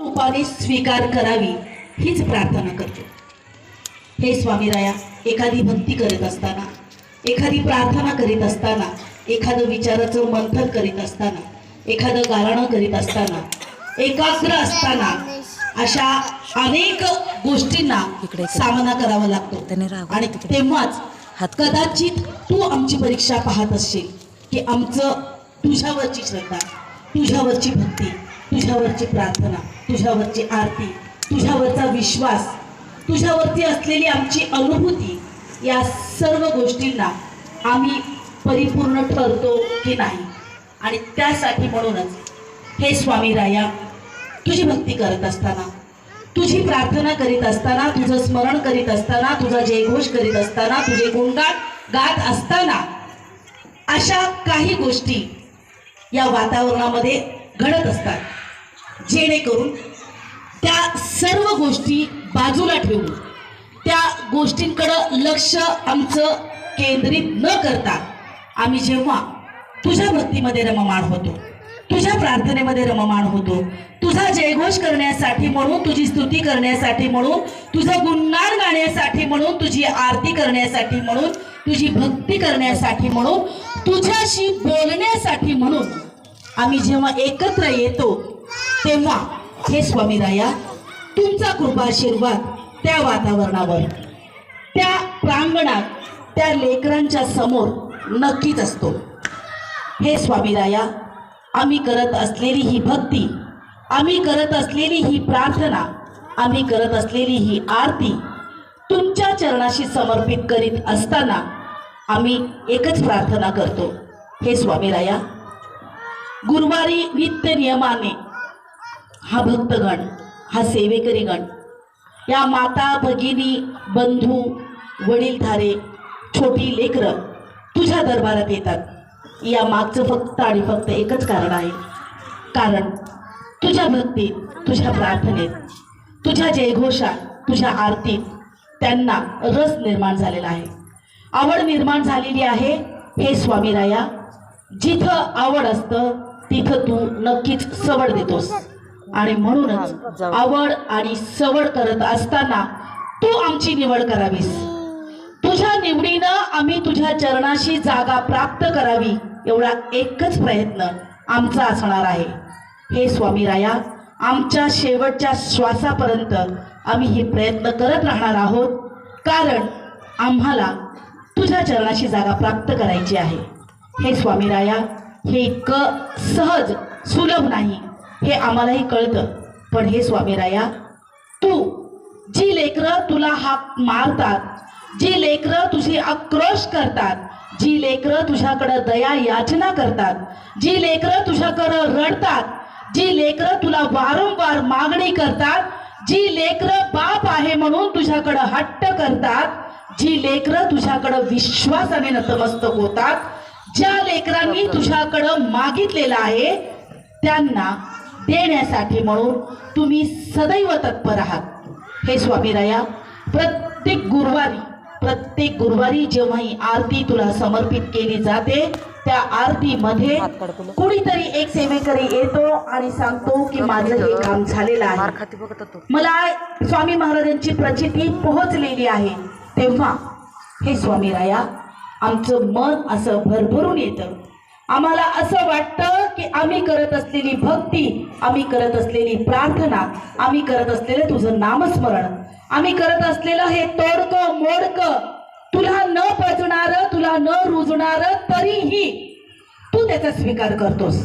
रूपाने स्वीकार करावी हीच प्रार्थना करतो. हे स्वामीराया एखादी भक्ती करत असताना एखादी प्रार्थना करीत असताना एखादं विचाराचं मंथन करीत असताना एखादं गाराणं करीत असताना एकाग्र असताना अशा अनेक गोष्टींना सामना करावा लागतो. आणि. तेव्हाच कदाचित तू आमची परीक्षा पाहत असशील की आमचं तुझ्यावरची श्रद्धा तुझ्यावरची भक्ती तुझ्यावरची प्रार्थना तुझ्यावरची आरती तुझ्यावरचा विश्वास तुझ्यावरती असलेली आमची अनुभूती या सर्व गोष्टींना आम्ही परिपूर्ण ठरतो की नाही. आणि त्यासाठी म्हणूनच हे स्वामी राया तुझी भक्ती करत असताना तुझी प्रार्थना करीत असताना तुझं स्मरण करीत असताना तुझा जयघोष करीत असताना तुझे गुणगान गात असताना अशा काही गोष्टी या वातावरणामध्ये घडत असतात. जेणेकरून त्या सर्व गोष्टी बाजूला ठेवून त्या गोष्टींकडं लक्ष आमचं केंद्रित न करता आम्ही जेव्हा तुझ्या भक्तीमध्ये रममाण होतो तुझ्या प्रार्थनेमध्ये रममाण होतो तुझा जयघोष करण्यासाठी म्हणून तुझी स्तुती करण्यासाठी म्हणून तुझं गुणगान गाण्यासाठी म्हणून तुझी आरती करण्यासाठी म्हणून तुझी भक्ती करण्यासाठी म्हणून तुझ्याशी बोलण्यासाठी म्हणून आम्ही जेव्हा एकत्र येतो तेव्हा हे स्वामीराया तुमचा कृपाशीर्वाद त्या वातावरणावर त्या प्रांगणात त्या लेकरांच्या समोर नक्कीच असतो. हे स्वामीराया आम्ही करत असलेली ही भक्ती आम्ही करत असलेली ही प्रार्थना आम्ही करत असलेली ही आरती तुमच्या चरणाशी समर्पित करीत असताना आम्ही एकच प्रार्थना करतो. हे स्वामीराया गुरुवारी नित्य नियमाने हा भक्तगण हा सेवेकरीगण. या माता भगिनी बंधू वडीलधारे छोटी लेकरं तुझ्या दरबारात येतात. या मागचं फक्त आणि फक्त एकच कारण आहे. कारण तुझ्या भक्तीत तुझ्या प्रार्थनेत तुझ्या जयघोषात तुझ्या आरतीत त्यांना रस निर्माण झालेला आहे. आवड निर्माण झालेली आहे हे स्वामीराया. जिथं आवड असतं तिथं तू नक्कीच सवड देतोस. आणि म्हणूनच आवड आणि सवड करत असताना तू आमची निवड करावीस. तुझ्या निवडीनं आम्ही तुझ्या चरणाशी जागा प्राप्त करावी एवढा एकच प्रयत्न आमचा असणार आहे. हे स्वामीराया आमच्या शेवटच्या श्वासापर्यंत आम्ही हे प्रयत्न करत राहणार आहोत. कारण आम्हाला तुझ्या चरणाशी जागा प्राप्त करायची आहे. हे स्वामीराया हे इतकं सहज सुलभ नाही. हे आम्हालाही कळतं. पण हे स्वामीराया तू जी लेकरं तुला हाक मारतात जी लेकरं तुझी आक्रोश करतात जी लेकरं तुझ्याकडं दया याचना करतात जी लेकरं तुझ्याकडं रडतात जी लेकरं तुला वारंवार मागणी करतात जी लेकरं बाप आहे म्हणून तुझ्याकडं हट्ट करतात जी लेकरं तुझ्याकडं विश्वासाने नतमस्तक होतात ज्या लेकरांनी तुझ्याकडं मागितलेलं आहे त्यांना देण्यासाठी म्हणून तुम्ही सदैव तत्पर आहात. हे स्वामीराया प्रत्येक गुरुवारी प्रत्येक गुरुवारी जेव्हा ही आरती तुला समर्पित केली जाते त्या आरतीमध्ये. कुणीतरी एक सेवेकरी येतो आणि सांगतो की माझं हे काम झालेलं आहे. मला स्वामी महाराजांची प्रचिती पोहोचलेली आहे. तेव्हा हे स्वामीराया आमचं मन असं भरभरून येतं. आम्हाला असं वाटतं की आम्ही करत असलेली भक्ती आम्ही करत असलेली प्रार्थना आम्ही करत असलेलं तुझं नामस्मरण. आम्ही करत असलेलं हे तोडक मोडक तुला न पचणार तुला न रुजणार तरीही तू त्याचा स्वीकार करतोस.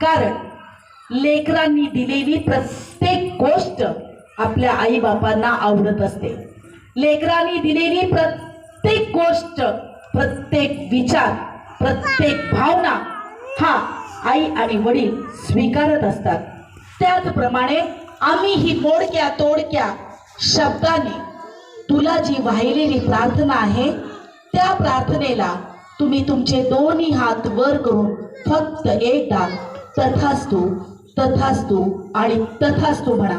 कारण लेकरांनी दिलेली प्रत्येक गोष्ट आपल्या आईबापांना आवडत असते. लेकरांनी दिलेली प्रत्येक गोष्ट प्रत्येक विचार प्रत्येक भावना हा आई आणि वडील स्वीकारत असतात. त्याचप्रमाणे आम्ही ही मोडक्या तोडक्या शब्दाने तुला जी वाहिलेली प्रार्थना आहे त्या प्रार्थनेला तुम्ही तुमचे दोन्ही हात वर करून फक्त एकदा तथास्तू तथास्तू आणि तथास्तू म्हणा.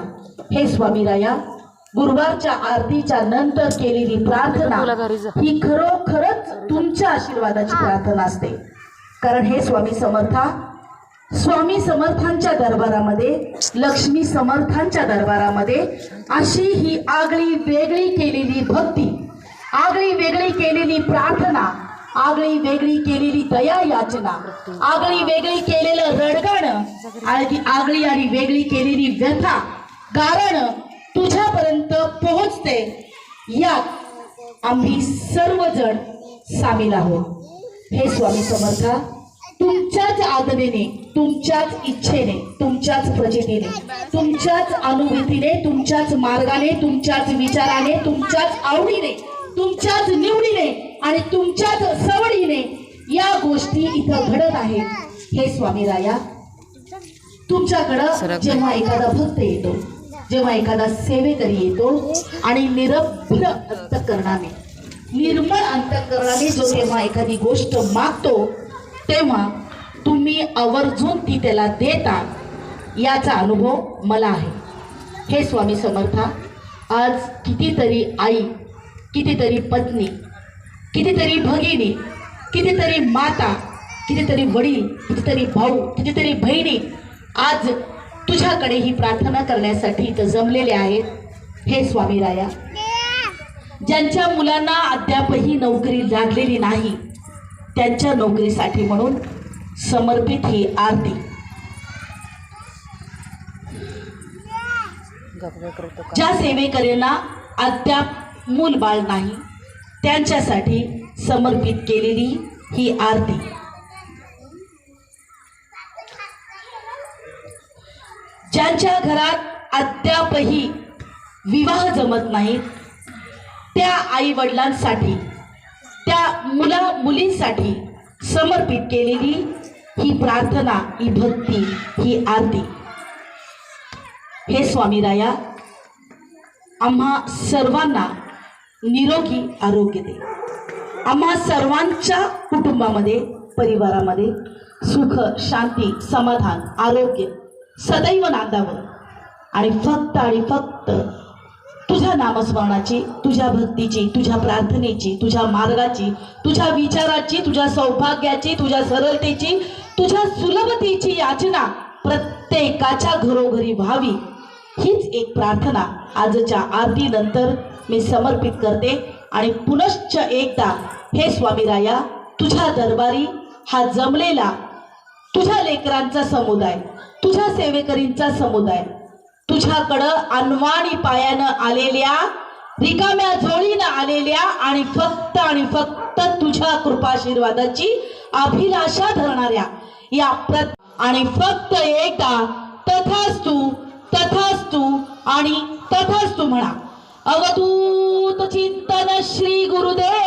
हे स्वामीराया गुरुवारच्या आरतीच्या नंतर केलेली प्रार्थना. ही खरोखरच तुमच्या आशीर्वादाची प्रार्थना असते. कारण हे स्वामी समर्था स्वामी समर्थांच्या दरबारामध्ये लक्ष्मी समर्थांच्या दरबारामध्ये अशी ही आगळी वेगळी केलेली भक्ती आगळी वेगळी केलेली प्रार्थना आगळी वेगळी केलेली दया याचना आगळी वेगळी केलेलं रडगाणं आणि आगळी आणि वेगळी केलेली व्यथा कारण तुझ्यापर्यंत पोहोचते यात आम्ही सर्वजण सामील आहोत. हे स्वामी समर्था तुमच्याच आदरेने तुमच्याच इच्छेने तुमच्याच प्रचितीने तुमच्याच अनुभूतीने तुमच्याच मार्गाने तुमच्याच विचाराने तुमच्याच आवडीने तुमच्याच निवडीने आणि तुमच्याच सवडीने या गोष्टी इथं घडत आहेत. हे स्वामी राया तुमच्याकडं जेव्हा एखादा भक्त येतो जेव्हा एखादा सेवेकरी येतो आणि निरभ्र अंतकरणाने निर्मळ अंतकरणाने जो तेव्हा एखादी गोष्ट मागतो तेव्हा तुम्ही आवर्जून ती त्याला देता याचा अनुभव मला आहे. हे स्वामी समर्था आज कितीतरी आई कितीतरी पत्नी कितीतरी भगिनी कितीतरी माता कितीतरी वडील कितीतरी भाऊ कितीतरी बहिणी आज तुझ्याकडे ही प्रार्थना करण्यासाठी इथं जमलेले आहेत. हे स्वामी राया ज्यांच्या मुलांना अद्यापही नोकरी लागलेली नाही त्यांच्या नोकरीसाठी म्हणून समर्पित ही आरती. ज्या सेवेकऱ्यांना अद्याप मूल बाळ नाही त्यांच्यासाठी समर्पित केलेली ही आरती. ज्यांच्या घरात अद्यापही विवाह जमत नाहीत त्या आई वडिलांसाठी त्या मुला मुलींसाठी समर्पित केलेली ही प्रार्थना ही भक्ती ही आरती. हे स्वामी राया आम्हा सर्वांना निरोगी आरोग्य दे. आम्हा सर्वांच्या कुटुंबामध्ये परिवारामध्ये सुख शांती समाधान आरोग्य सदैव नांदावं. आणि फक्त आणि फक्त तुझ्या नामस्मरणाची तुझ्या भक्तीची तुझ्या प्रार्थनेची तुझ्या मार्गाची तुझ्या विचाराची तुझ्या सौभाग्याची तुझ्या सरलतेची तुझ्या सुलभतेची याचना प्रत्येकाच्या घरोघरी व्हावी. हीच एक प्रार्थना. आजच्या आरतीनंतर मी समर्पित करते आणि पुनश्च एकदा हे स्वामीराया तुझ्या दरबारी हा जमलेला तुझ्या लेकरांचा समुदाय तुझ्या सेवेकरींचा समुदाय तुझ्याकडं अनवाणी पायानं आलेल्या रिकाम्या झोळीनं आलेल्या आणि फक्त आणि फक्त तुझ्या कृपाशीर्वादाची अभिलाषा धरणाऱ्या. या प्रत आणि फक्त एकदा तथास्तु तथास्तु आणि तथास्तु म्हणा. अवधूत चिंतन श्री गुरुदेव